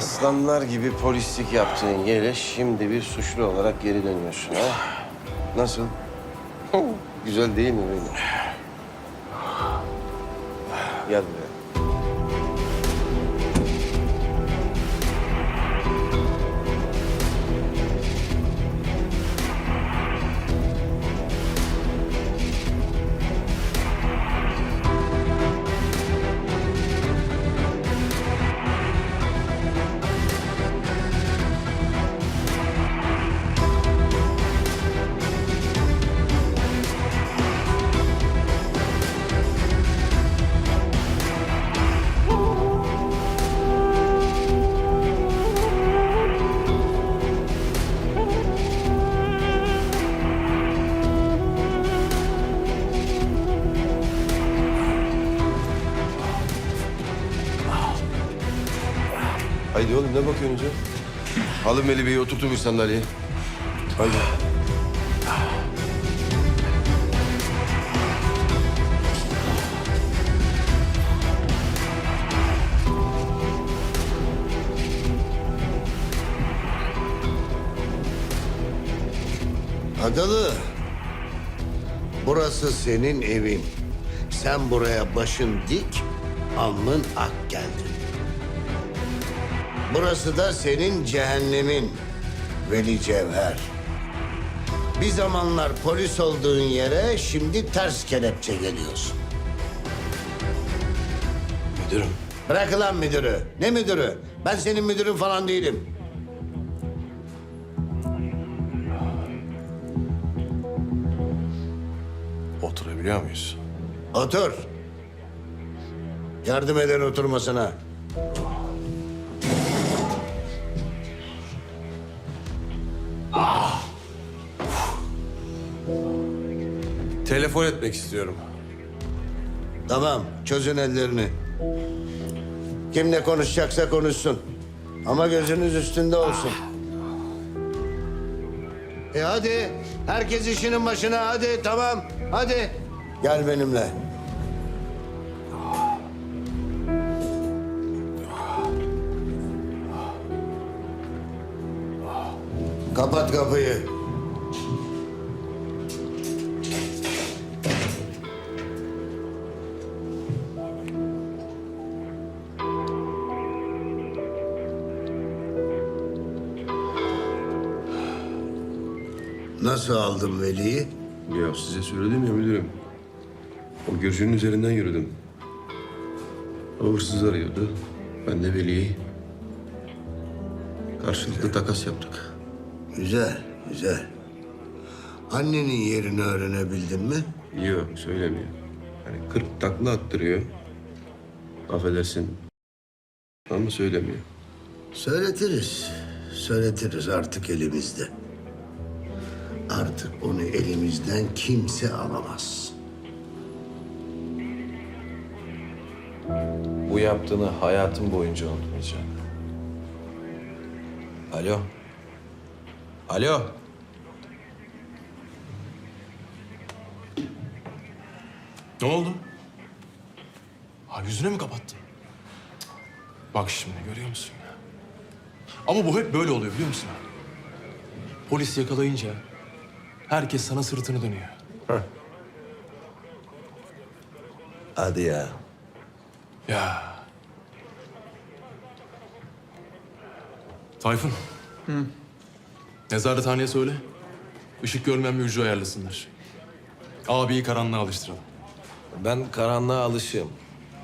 Aslanlar gibi polislik yaptığın yere şimdi bir suçlu olarak geri dönüyorsun ha? Nasıl? Güzel değil mi benim? Gel buraya. Haydi oğlum ne bakıyorsunuz ya? Alın Melih Bey'i oturtun bir sandalyeye. Haydi. Adalı, burası senin evin. Sen buraya başın dik, alnın ak geldin. Burası da senin cehennemin Veli Cevher. Bir zamanlar polis olduğun yere şimdi ters kelepçe geliyorsun. Müdürüm. Bırak lan müdürü. Ne müdürü? Ben senin müdürün falan değilim. Oturabiliyor muyuz? Otur. Yardım eden oturmasına. Telefon etmek istiyorum. Tamam, çözün ellerini. Kimle konuşacaksa konuşsun. Ama gözünüz üstünde olsun. E hadi, herkes işinin başına. Hadi, tamam, hadi. Gel benimle. Kapat kapıyı. Nasıl aldın Veli'yi? Ya size söyledim ya müdürüm. O Gürcü'nün üzerinden yürüdüm. O hırsız arıyordu. Ben de Veli'yi. Karşılıklı takas yaptık. Güzel, güzel. Annenin yerini öğrenebildin mi? Yok söylemiyor. Yani 40 takla attırıyor. Affedersin. Ama söylemiyor. Söyletiriz. Söyletiriz artık elimizde. Artık onu elimizden kimse alamaz. Bu yaptığını hayatım boyunca unutmayacağım. Alo. Alo. Ne oldu? Ha yüzüne mi kapattın? Bak şimdi görüyor musun ya? Ama bu hep böyle oluyor biliyor musun? Polis yakalayınca herkes sana sırtını dönüyor. Hadi ya. Ya. Tayfun. Nezarethaneye söyle. Işık görmeyen bir hücre ayarlasınlar. Abiyi karanlığa alıştıralım. Ben karanlığa alışığım.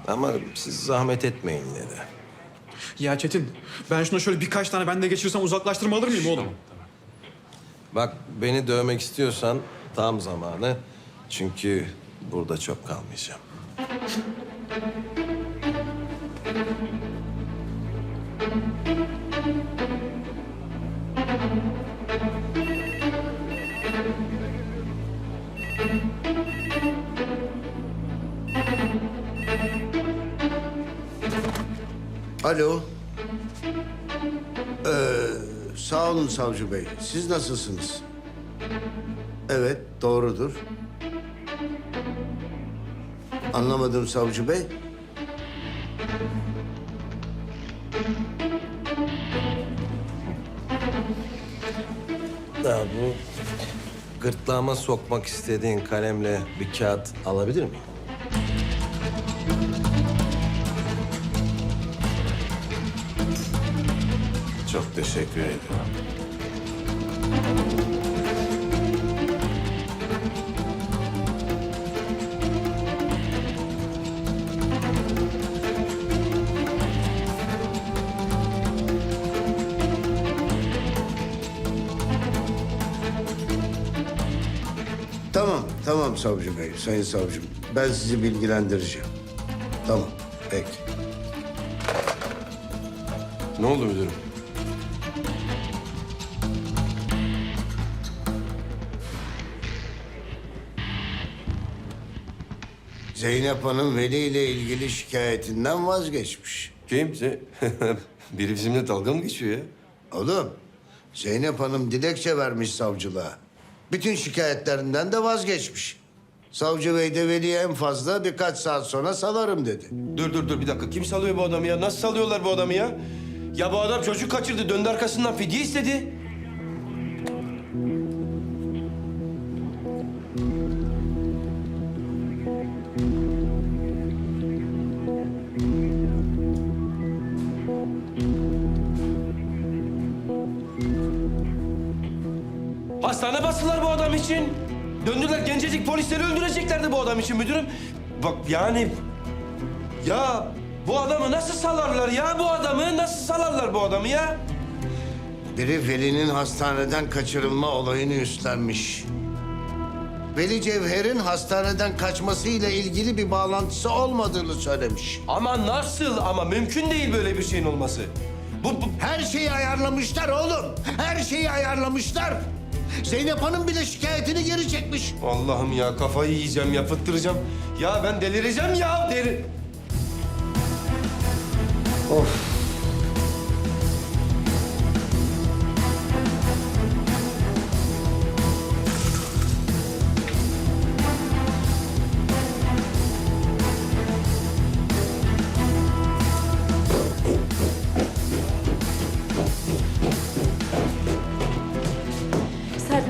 Ama siz zahmet etmeyin yine de. Ya Çetin, ben şuna şöyle birkaç tane ben de geçirsem uzaklaştırma alır mıyım oğlum? Bak beni dövmek istiyorsan tam zamanı. Çünkü burada çok kalmayacağım. Alo. Ee, sağ olun savcı bey. Siz nasılsınız? Evet, doğrudur. Anlamadım savcı bey. Ya bu gırtlağıma sokmak istediğin kalemle bir kağıt alabilir miyim? Teşekkür ederim. Tamam, tamam savcı bey, sayın savcım. Ben sizi bilgilendireceğim. Tamam, peki. Ne oldu müdürüm? Zeynep Hanım Veli ile ilgili şikayetinden vazgeçmiş. Kim? Ze- Biri bizimle dalga mı geçiyor ya? Oğlum, Zeynep Hanım dilekçe vermiş savcılığa. Bütün şikayetlerinden de vazgeçmiş. Savcı bey de Veli'ye en fazla birkaç saat sonra salarım dedi. Dur dur dur bir dakika. Kim salıyor bu adamı ya? Nasıl salıyorlar bu adamı ya? Ya bu adam çocuk kaçırdı. Döndü arkasından fidye istedi. Gencecik polisleri öldüreceklerdi bu adam için müdürüm. Bak yani ya bu adamı nasıl salarlar ya? Bu adamı nasıl salarlar bu adamı ya? Biri Veli'nin hastaneden kaçırılma olayını üstlenmiş. Veli Cevher'in hastaneden kaçmasıyla ilgili bir bağlantısı olmadığını söylemiş. Ama nasıl? Ama mümkün değil böyle bir şeyin olması. Bu, bu Her şeyi ayarlamışlar oğlum. Her şeyi ayarlamışlar. Zeynep Hanım bile şikayetini geri çekmiş. Allah'ım ya kafayı yiyeceğim ya fıttıracağım. Ya ben delireceğim ya deli.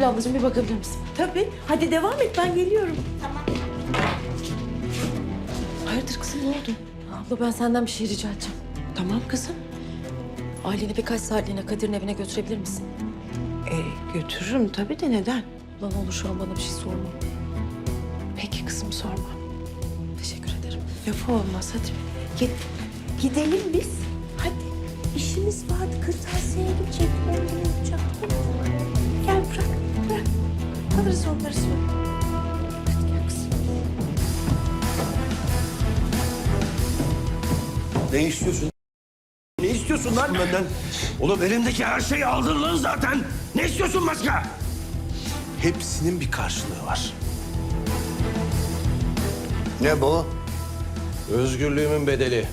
Serpil ablacığım bir bakabilir misin? Tabii. Hadi devam et ben geliyorum. Hayırdır kızım ne oldu? Abla ben senden bir şey rica edeceğim. Tamam kızım. Aileni birkaç saatliğine Kadir'in evine götürebilir misin? Ee, götürürüm tabii de neden? Lan olur şu an bana bir şey sorma. Peki kızım sorma. Teşekkür ederim. Lafı olmaz hadi. Git. Gidelim biz. Hadi. İşimiz vardı. Kırtasiye'ye gidecek. Onu yapacak. Alırız onları sonra. Hadi gel kızım. Ne istiyorsun? Ne istiyorsun lan benden? Oğlum elimdeki her şeyi aldın lan zaten. Ne istiyorsun başka? Hepsinin bir karşılığı var. Ne bu? Özgürlüğümün bedeli.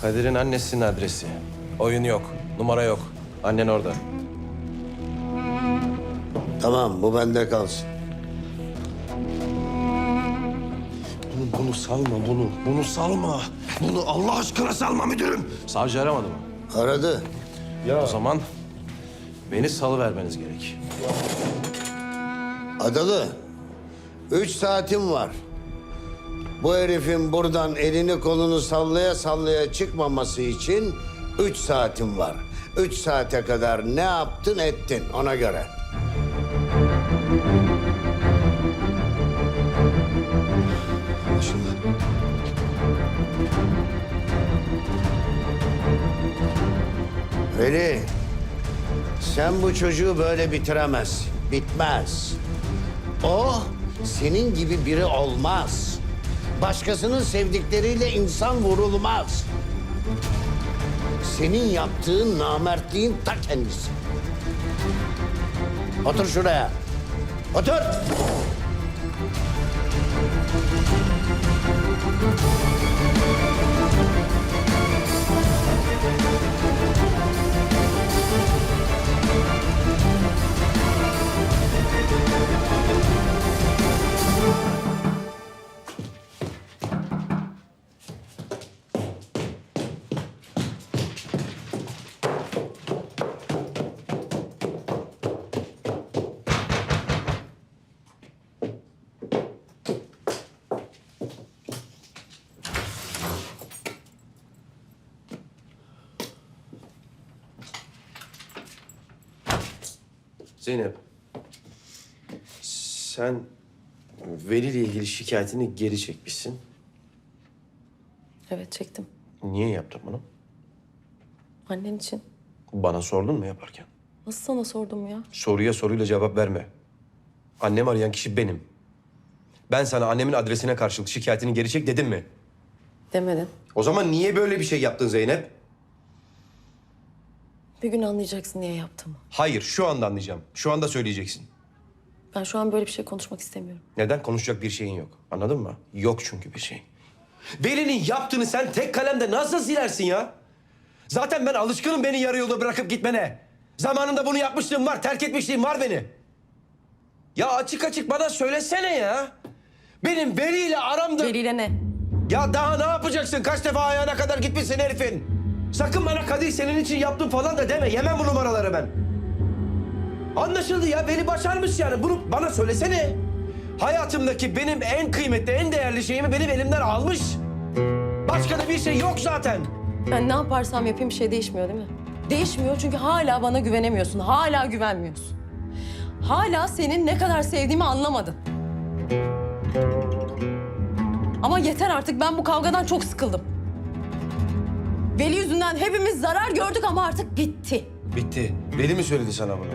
Kadir'in annesinin adresi. Oyun yok, numara yok. Annen orada. Tamam bu bende kalsın. Bunu, bunu salma bunu. Bunu salma. Bunu Allah aşkına salma müdürüm. Savcı aramadı mı? Aradı. O zaman beni salıvermeniz gerek. Adalı. Üç saatim var. Bu herifin buradan elini kolunu sallaya sallaya çıkmaması için üç saatim var. Üç saate kadar ne yaptın ettin ona göre. Anlaşıldı. Veli, sen bu çocuğu böyle bitiremezsin. Bitmez. O senin gibi biri olmaz. Başkasının sevdikleriyle insan vurulmaz. Senin yaptığın namertliğin ta kendisi. Otur şuraya. Otur. Zeynep. Sen Veli ile ilgili şikayetini geri çekmişsin. Evet çektim. Niye yaptın bunu? Annen için. Bana sordun mu yaparken? Nasıl sana sordum ya? Soruya soruyla cevap verme. Annem arayan kişi benim. Ben sana annemin adresine karşılık şikayetini geri çek dedim mi? Demedin. O zaman niye böyle bir şey yaptın Zeynep? Bir gün anlayacaksın niye yaptığımı. Hayır, şu anda anlayacağım. Şu anda söyleyeceksin. Ben şu an böyle bir şey konuşmak istemiyorum. Neden? Konuşacak bir şeyin yok. Anladın mı? Yok çünkü bir şey. Veli'nin yaptığını sen tek kalemde nasıl silersin ya? Zaten ben alışkınım beni yarı yolda bırakıp gitmene. Zamanında bunu yapmışlığım var, terk etmişliğim var beni. Ya açık açık bana söylesene ya. Benim Veli ile aramda... Veliyle ne? Ya daha ne yapacaksın? Kaç defa ayağına kadar gitmişsin herifin. Sakın bana Kadir senin için yaptım falan da deme. Yemem bu numaraları ben. Anlaşıldı ya. Veli başarmış yani. Bunu bana söylesene. Hayatımdaki benim en kıymetli, en değerli şeyimi benim elimden almış. Başka da bir şey yok zaten. Ben ne yaparsam yapayım bir şey değişmiyor değil mi? Değişmiyor çünkü hala bana güvenemiyorsun. Hala güvenmiyorsun. Hala senin ne kadar sevdiğimi anlamadın. Ama yeter artık ben bu kavgadan çok sıkıldım. Veli yüzünden hepimiz zarar gördük ama artık bitti. Bitti. Veli mi söyledi sana bunu?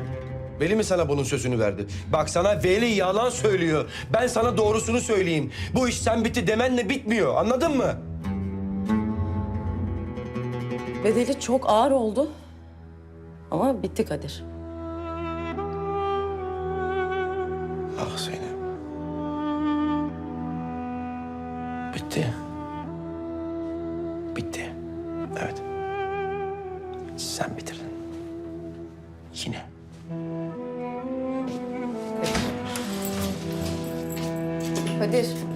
Veli mi sana bunun sözünü verdi? Bak sana Veli yalan söylüyor. Ben sana doğrusunu söyleyeyim. Bu iş sen bitti demenle bitmiyor. Anladın mı? Bedeli çok ağır oldu. Ama bitti Kadir. Ah Zeynep. Bitti. Bitti. Kadir.